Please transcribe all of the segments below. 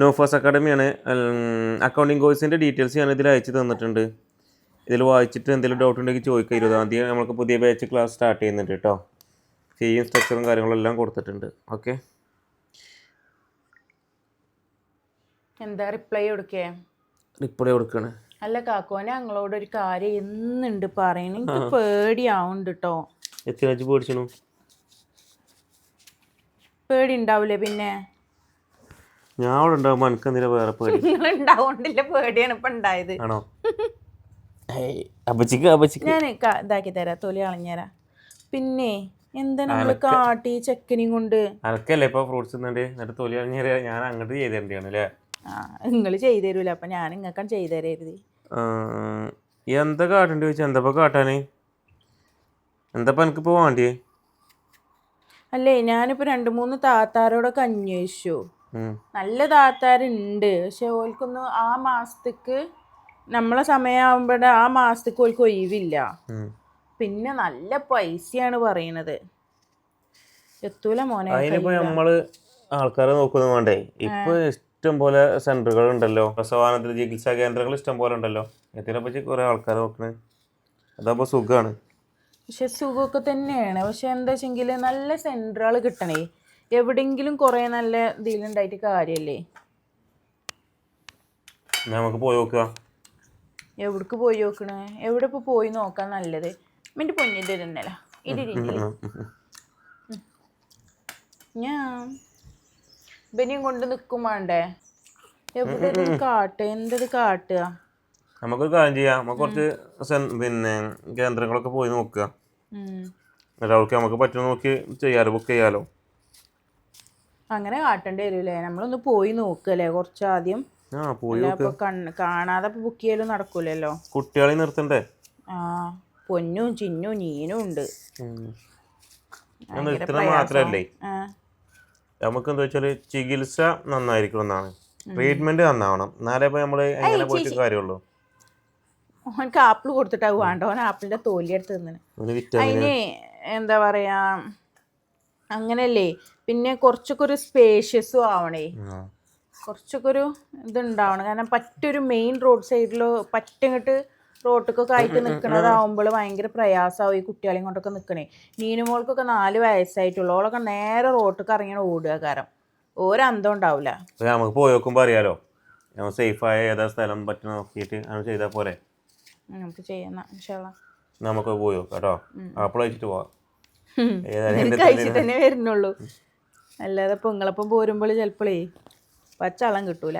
നോഫാസ് അക്കാഡമിയാണ് accounting കോഴ്സിന്റെ details ഞാൻ ഇതിൽ അയച്ചു തന്നിട്ടുണ്ട്. ഇതിൽ വായിച്ചിട്ട് എന്തെങ്കിലും ഡൗട്ട് ഉണ്ടെങ്കിൽ ചോദിക്കുക ഇരുപതാം തീയതി നമുക്ക് പുതിയ ബാച്ച് ക്ലാസ് സ്റ്റാർട്ട് ചെയ്യുന്നുണ്ട് കേട്ടോ ഫീയും സ്ട്രക്ചറും കാര്യങ്ങളും എല്ലാം കൊടുത്തിട്ടുണ്ട്. ഓക്കെ എന്താ റിപ്ലൈ കൊടുക്കേ? റിപ്ലൈ കൊടുക്കണേ. അല്ല കാക്കോനെ ഞങ്ങളോട് ഒരു കാര്യം എന്നുണ്ട് പറയണ. എനിക്ക് പേടിയാവുന്നുണ്ട് കേട്ടോ എത്ര വെച്ച് പേടിച്ചു പേടി പിന്നെ? ഞാൻ അവിടെ ഉണ്ടാകുമ്പോൾ എനിക്ക് എന്തിനാ വേറെ പേടി? ഉണ്ടാവോണ്ടില്ല പേടിയാണ് ഇപ്പൊ ഉണ്ടായത്. ആണോ? അപ്പച്ചിക്ക് അപ്പച്ചിക്ക്. ഞാൻ ഇതാക്കി തരാം തൊലി കളഞ്ഞുതരാം പിന്നെ എന്താ നമ്മൾ കാട്ടി ചെക്കനെയും കൊണ്ട്? അനക്കല്ലേ ഇപ്പൊ ഫ്രൂട്ട്സ് എന്നിട്ട് തൊലി അണിഞ്ഞ ഞാൻ അങ്ങോട്ട് ചെയ്ത് തരേണ്ടിയാണ് അല്ലേ? ആ നിങ്ങൾ ചെയ്തു തരൂല അപ്പൊ ഞാൻ നിങ്ങൾക്കാണ് ചെയ്തു തരരുത്. ആ, എന്താ കാട്ടേണ്ടി ചോദിച്ചാൽ എന്താ കാട്ടാനേ? എന്താ എനിക്കിപ്പോ വേണ്ടിയേ? അല്ലേ ഞാനിപ്പോ രണ്ട് മൂന്ന് താത്താരോടൊക്കെ അന്വേഷിച്ചു. നല്ല താത്താരുണ്ട് പക്ഷെ ഓൽക്കൊന്നും ആ മാസത്തേക്ക് നമ്മളെ സമയമാകുമ്പോഴേ ആ മാസത്തേക്ക് ഓൽക്ക് ഒഴിവില്ല. പിന്നെ നല്ല പൈസയാണ് പറയണത്. എത്തൂല മോനെ അതിനിപ്പോ നമ്മൾ ആൾക്കാരെ നോക്കുന്നത് വേണ്ടേ? ഇപ്പൊ ഇഷ്ടം പോലെ സെന്ററുകൾ ഉണ്ടല്ലോ. പ്രസവാനത്തിൽ ചികിത്സാ കേന്ദ്രങ്ങൾ ഇഷ്ടം പോലെ ഉണ്ടല്ലോ. എത്തിനെ പറ്റി കുറെ ആൾക്കാരെ നോക്കണേ. അതാകുമ്പോ സുഖാണ്. പക്ഷെ സുഖമൊക്കെ തന്നെയാണ്. പക്ഷെ എന്താ വെച്ചെങ്കിൽ നല്ല സെന്ററുകൾ കിട്ടണേ. എവിടെങ്കിലും കുറേ നല്ല ഇതിലുണ്ടായിട്ട് കാര്യമല്ലേ എന്നാ നമുക്ക് പോയി നോക്കുക എവിടേക്ക് പോയി നോക്കണേ? എവിടെ ഇപ്പോൾ പോയി നോക്കാൻ നല്ലത്? മിന്റെ പൊന്നിന്റെ ഇതിരില്ലേ ഞാൻ ഇവനെയും കൊണ്ട് നിൽക്കും വേണ്ടേ? എവിടെ ഇത് കാട്ടുക എന്തത് കാട്ടുക നമുക്കൊരു കാര്യം ചെയ്യാം. നമുക്ക് കുറച്ച് പിന്നെ കേന്ദ്രങ്ങളൊക്കെ പോയി നോക്കുക. എന്നിട്ട് അവർക്ക് നമുക്ക് പറ്റുന്ന നോക്കി ചെയ്യാലോ ബുക്ക് ചെയ്യാലോ. അങ്ങനെ കാട്ടേണ്ടി വരില്ലേ നമ്മളൊന്ന് പോയി നോക്കല്ലേ കുറച്ചാദ്യം. ആ പോയി അല്ല അപ്പൊ കണ്ണ് കാണാതെ ബുക്ക് ചെയ്യലും നടക്കൂലല്ലോ. കുട്ടികളെ നിർത്തണ്ടേ? ആ പൊന്നും ചിന്നും നീനും ഉണ്ട്. മാത്രല്ലേ? നമുക്ക് എന്താ വെച്ചാൽ ചികിത്സ നന്നായിരിക്കണം എന്നാണ് ട്രീറ്റ്മെന്റ് നന്നാവണം. എന്നാലേ ഇപ്പൊ നമ്മൾ എങ്ങനെ പോയിട്ട് കാര്യമുള്ളൂ. ഓനക്ക് ആപ്പിൾ കൊടുത്തിട്ടാ വേണ്ട ഓൻ ആപ്പിളിന്റെ തോലി എടുത്ത് തിന്നണ് അതിന് എന്താ പറയാ അങ്ങനല്ലേ പിന്നെ കുറച്ചൊക്കെ ഒരു സ്പേഷ്യസും ആവണേ. കുറച്ചൊക്കെ ഒരു ഇതുണ്ടാവണം. കാരണം പറ്റൊരു മെയിൻ റോഡ് സൈഡിലോ പറ്റങ്ങട്ട് റോട്ടിക്കൊക്കെ ആയിട്ട് നിൽക്കണതാവുമ്പോൾ ഭയങ്കര പ്രയാസമാവും ഈ കുട്ടികളെയും കൊണ്ടൊക്കെ നിൽക്കണേ നീനുമോൾക്കൊക്കെ നാല് വയസ്സായിട്ടുള്ളൂ. ഓളൊക്കെ നേരെ റോട്ടിക്ക് ഇറങ്ങിയാണ് ഓടുക കാരണം. ഒരന്തം ഉണ്ടാവില്ല നമുക്ക് പോയി അറിയാലോ. സേഫായ ഏതാ സ്ഥലം പറ്റി നോക്കിയിട്ട് അങ്ങനെ ചെയ്താൽ പോരെ. നമുക്ക് ചെയ്യാം. നമുക്ക് പോയി നോക്കാം കേട്ടോ ആപ്പിൾ വെച്ചിട്ട് പോവാം. കഴിച്ചിട്ട് തന്നെ വരുന്നുള്ളൂ. അല്ലാതെ പൊങ്ങളപ്പം പോരുമ്പോൾ ചിലപ്പോഴേ പച്ചളം കിട്ടൂല.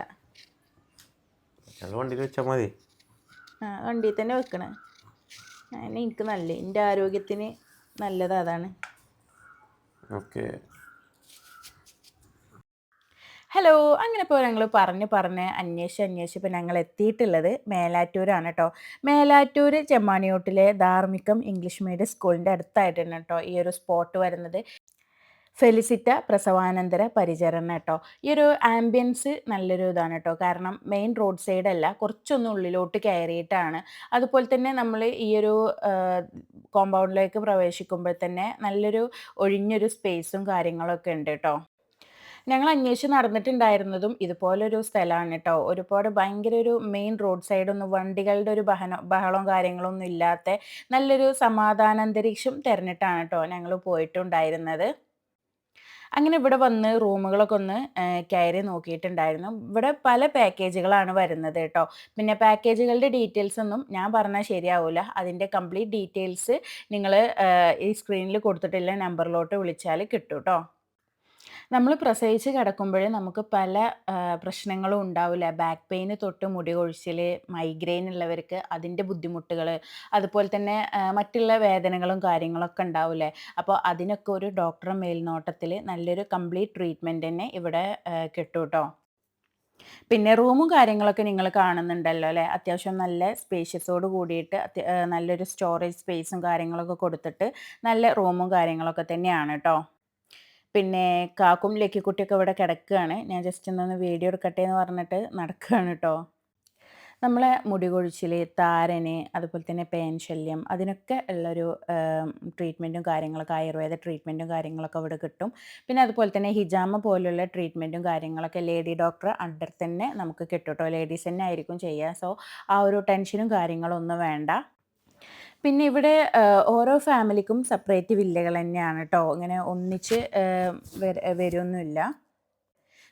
വണ്ടിയിൽ വെച്ചാൽ മതി. ആ വണ്ടിയിൽ തന്നെ വെക്കണേ. അതിന് എനിക്ക് നല്ല എന്റെ ആരോഗ്യത്തിന് നല്ലത് അതാണ്. ഓക്കെ. ഹലോ. അങ്ങനെ ഇപ്പോൾ ഞങ്ങൾ പറഞ്ഞ് പറഞ്ഞ് അന്വേഷിച്ച് അന്വേഷിച്ച് ഇപ്പോൾ ഞങ്ങൾ എത്തിയിട്ടുള്ളത് മേലാറ്റൂരാണ് കേട്ടോ. മേലാറ്റൂർ ചെമ്മാണിയോട്ടിലെ ധാർമ്മികം ഇംഗ്ലീഷ് മീഡിയം സ്കൂളിന്റെ അടുത്തായിട്ടാണ് കേട്ടോ ഈ ഒരു സ്പോട്ട് വരുന്നത്. ഫെലിസിറ്റ പ്രസവാനന്തര പരിചരണം കേട്ടോ. ഈ ഒരു ആംബിയൻസ് നല്ലൊരു ഇതാണ് കേട്ടോ. കാരണം മെയിൻ റോഡ് സൈഡ് അല്ല കുറച്ചൊന്ന് ഉള്ളിലോട്ട് കയറിയിട്ടാണ്. അതുപോലെ തന്നെ നമ്മൾ ഈ ഒരു കോമ്പൗണ്ടിലേക്ക് പ്രവേശിക്കുമ്പോൾ തന്നെ നല്ലൊരു ഒഴിഞ്ഞൊരു സ്പേസും കാര്യങ്ങളൊക്കെ ഉണ്ട് കേട്ടോ. ഞങ്ങൾ അന്വേഷിച്ച് നടന്നിട്ടുണ്ടായിരുന്നതും ഇതുപോലൊരു സ്ഥലമാണ് കേട്ടോ ഒരുപാട് ഭയങ്കര ഒരു മെയിൻ റോഡ് സൈഡൊന്നും വണ്ടികളുടെ ഒരു ബഹന ബഹളവും കാര്യങ്ങളൊന്നും ഇല്ലാത്ത നല്ലൊരു സമാധാനാന്തരീക്ഷം തിരഞ്ഞിട്ടാണ് കേട്ടോ ഞങ്ങൾ പോയിട്ടുണ്ടായിരുന്നത്. അങ്ങനെ ഇവിടെ വന്ന് റൂമുകളൊക്കെ ഒന്ന് കയറി നോക്കിയിട്ടുണ്ടായിരുന്നു. ഇവിടെ പല പാക്കേജുകളാണ് വരുന്നത് കേട്ടോ പിന്നെ പാക്കേജുകളുടെ ഡീറ്റെയിൽസ് ഒന്നും ഞാൻ പറഞ്ഞാൽ ശരിയാവില്ല അതിന്റെ കംപ്ലീറ്റ് ഡീറ്റെയിൽസ് നിങ്ങൾ ഈ സ്ക്രീനിൽ കൊടുത്തിട്ടുള്ള നമ്പറിലോട്ട് വിളിച്ചാൽ കിട്ടും കേട്ടോ നമ്മൾ പ്രസവിച്ച് കിടക്കുമ്പോഴേ നമുക്ക് പല പ്രശ്നങ്ങളും ഉണ്ടാവില്ല? ബാക്ക് പെയിന് തൊട്ട് മുടി കൊഴിച്ചിൽ മൈഗ്രെയിൻ ഉള്ളവർക്ക് അതിന്റെ ബുദ്ധിമുട്ടുകൾ അതുപോലെ തന്നെ മറ്റുള്ള വേദനകളും കാര്യങ്ങളൊക്കെ ഉണ്ടാവില്ലേ? അപ്പോൾ അതിനൊക്കെ ഒരു ഡോക്ടർ മേൽനോട്ടത്തിൽ നല്ലൊരു കംപ്ലീറ്റ് ട്രീറ്റ്മെന്റ് തന്നെ ഇവിടെ കിട്ടും കേട്ടോ പിന്നെ റൂമും കാര്യങ്ങളൊക്കെ നിങ്ങൾ കാണുന്നുണ്ടല്ലോ അല്ലേ? അത്യാവശ്യം നല്ല സ്പേഷ്യസോട് കൂടിയിട്ട് നല്ലൊരു സ്റ്റോറേജ് സ്പേസും കാര്യങ്ങളൊക്കെ കൊടുത്തിട്ട് നല്ല റൂമും കാര്യങ്ങളൊക്കെ തന്നെയാണ് കേട്ടോ. പിന്നെ കാക്കും ലക്കിക്കുട്ടിയൊക്കെ ഇവിടെ കിടക്കുകയാണ്. ഞാൻ ജസ്റ്റ് ഒന്ന് വീഡിയോ എടുക്കട്ടെ എന്ന് പറഞ്ഞിട്ട് നടക്കുകയാണ് കേട്ടോ നമ്മളെ മുടി കൊഴിച്ചിൽ താരന് അതുപോലെ തന്നെ പേൻ ശല്യം അതിനൊക്കെ ഉള്ളൊരു ട്രീറ്റ്മെന്റും കാര്യങ്ങളൊക്കെ ആയുർവേദ ട്രീറ്റ്മെന്റും കാര്യങ്ങളൊക്കെ ഇവിടെ കിട്ടും. പിന്നെ അതുപോലെ തന്നെ ഹിജാമ പോലുള്ള ട്രീറ്റ്മെന്റും കാര്യങ്ങളൊക്കെ ലേഡി ഡോക്ടർ അണ്ടർ തന്നെ നമുക്ക് കിട്ടും കേട്ടോ ലേഡീസ് തന്നെ ആയിരിക്കും ചെയ്യുക. സോ ആ ഒരു ടെൻഷനും കാര്യങ്ങളൊന്നും വേണ്ട. പിന്നെ ഇവിടെ ഓരോ ഫാമിലിക്കും സെപ്പറേറ്റ് വില്ലകൾ തന്നെയാണ് കേട്ടോ ഇങ്ങനെ ഒന്നിച്ച് വരുമൊന്നുമില്ല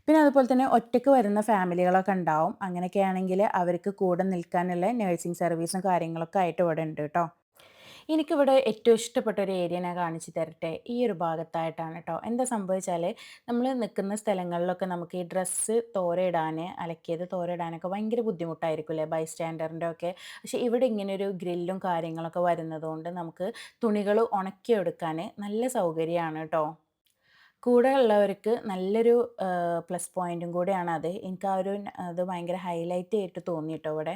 പിന്നെ അതുപോലെ തന്നെ ഒറ്റയ്ക്ക് വരുന്ന ഫാമിലികളൊക്കെ ഉണ്ടാവും. അങ്ങനെയൊക്കെ ആണെങ്കിൽ അവർക്ക് കൂടെ നിൽക്കാനുള്ള നഴ്സിംഗ് സർവീസും കാര്യങ്ങളൊക്കെ ആയിട്ട് ഇവിടെ ഉണ്ട് കേട്ടോ എനിക്കിവിടെ ഏറ്റവും ഇഷ്ടപ്പെട്ട ഒരു ഏരിയ ഞാൻ കാണിച്ചു തരട്ടെ? ഈ ഒരു ഭാഗത്തായിട്ടാണ് കേട്ടോ എന്താ സംഭവിച്ചാൽ നമ്മൾ നിൽക്കുന്ന സ്ഥലങ്ങളിലൊക്കെ നമുക്ക് ഈ ഡ്രസ്സ് തോരയിടാൻ അലക്കിയത് തോരയിടാനൊക്കെ ഭയങ്കര ബുദ്ധിമുട്ടായിരിക്കും അല്ലേ ബൈ സ്റ്റാൻഡറിന്റെ ഒക്കെ. പക്ഷേ ഇവിടെ ഇങ്ങനെ ഒരു ഗ്രില്ലും കാര്യങ്ങളൊക്കെ വരുന്നതുകൊണ്ട് നമുക്ക് തുണികൾ ഉണക്കിയെടുക്കാൻ നല്ല സൗകര്യമാണ് കേട്ടോ കൂടെ ഉള്ളവർക്ക് നല്ലൊരു പ്ലസ് പോയിന്റും കൂടെയാണ് അത്. എനിക്ക് ആ ഒരു അത് ഭയങ്കര ഹൈലൈറ്റ് ആയിട്ട് തോന്നി കേട്ടോ ഇവിടെ.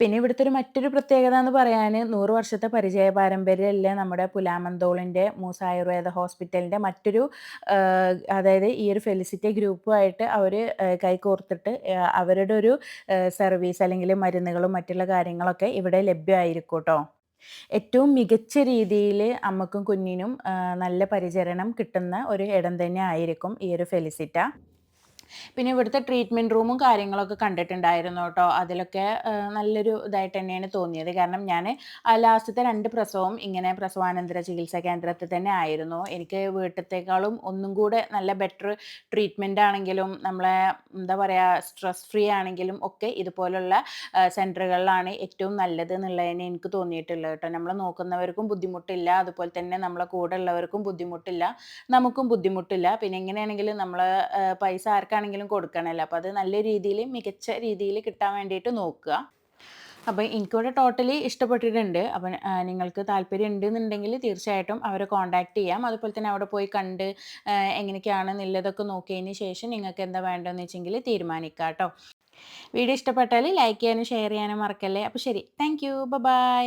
പിന്നെ ഇവിടുത്തെ ഒരു മറ്റൊരു പ്രത്യേകത എന്ന് പറയാൻ നൂറ് വർഷത്തെ പരിചയ പാരമ്പര്യമല്ലേ നമ്മുടെ പുലാമന്തോളിന്റെ മൂസ ആയുർവേദ ഹോസ്പിറ്റലിന്റെ മറ്റൊരു അതായത് ഈ ഒരു ഫെലിസിറ്റി ഗ്രൂപ്പുമായിട്ട് അവർ കൈകോർത്തിട്ട് അവരുടെ ഒരു സർവീസ് അല്ലെങ്കിൽ മരുന്നുകളും മറ്റുള്ള കാര്യങ്ങളൊക്കെ ഇവിടെ ലഭ്യമായിരിക്കും കേട്ടോ. ഏറ്റവും മികച്ച രീതിയിൽ അമ്മക്കും കുഞ്ഞിനും നല്ല പരിചരണം കിട്ടുന്ന ഒരു ഇടം തന്നെ ആയിരിക്കും ഈ ഒരു ഫെലിസിറ്റ. പിന്നെ ഇവിടുത്തെ ട്രീറ്റ്മെന്റ് റൂമും കാര്യങ്ങളൊക്കെ കണ്ടിട്ടുണ്ടായിരുന്നു കേട്ടോ. അതിലൊക്കെ നല്ലൊരു ഇതായിട്ട് തന്നെയാണ് തോന്നിയത്. കാരണം ഞാൻ ലാസ്റ്റത്തെ രണ്ട് പ്രസവവും ഇങ്ങനെ പ്രസവാനന്തര ചികിത്സാ കേന്ദ്രത്തിൽ തന്നെ ആയിരുന്നു. എനിക്ക് വീട്ടിലത്തേക്കാളും ഒന്നും കൂടെ നല്ല ബെറ്റർ ട്രീറ്റ്മെന്റ് ആണെങ്കിലും നമ്മളെ എന്താ പറയുക സ്ട്രെസ് ഫ്രീ ആണെങ്കിലും ഒക്കെ ഇതുപോലുള്ള സെന്ററുകളിലാണ് ഏറ്റവും നല്ലത് എന്നുള്ളതിന് എനിക്ക് തോന്നിയിട്ടുള്ളത് കേട്ടോ. നമ്മൾ നോക്കുന്നവർക്കും ബുദ്ധിമുട്ടില്ല അതുപോലെ തന്നെ നമ്മളെ കൂടെ ഉള്ളവർക്കും ബുദ്ധിമുട്ടില്ല നമുക്കും ബുദ്ധിമുട്ടില്ല. പിന്നെ എങ്ങനെയാണെങ്കിലും നമ്മൾ പൈസ ആർക്കാണെങ്കിലും കൊടുക്കണമല്ലോ. അപ്പോൾ അത് നല്ല രീതിയിൽ മികച്ച രീതിയിൽ കിട്ടാൻ വേണ്ടിയിട്ട് നോക്കുക. അപ്പോൾ എനിക്കിവിടെ ടോട്ടലി ഇഷ്ടപ്പെട്ടിട്ടുണ്ട്. അപ്പം നിങ്ങൾക്ക് താല്പര്യം ഉണ്ടെന്നുണ്ടെങ്കിൽ തീർച്ചയായിട്ടും അവരെ കോൺടാക്ട് ചെയ്യാം. അതുപോലെ തന്നെ അവിടെ പോയി കണ്ട് എങ്ങനെയൊക്കെയാണ് നല്ലതൊക്കെ നോക്കിയതിന് ശേഷം നിങ്ങൾക്ക് എന്താ വേണ്ടതെന്ന് വെച്ചെങ്കിൽ തീരുമാനിക്കാം കേട്ടോ. വീഡിയോ ഇഷ്ടപ്പെട്ടാൽ ലൈക്ക് ചെയ്യാനും ഷെയർ ചെയ്യാനും മറക്കല്ലേ? അപ്പോൾ ശരി. Thank you by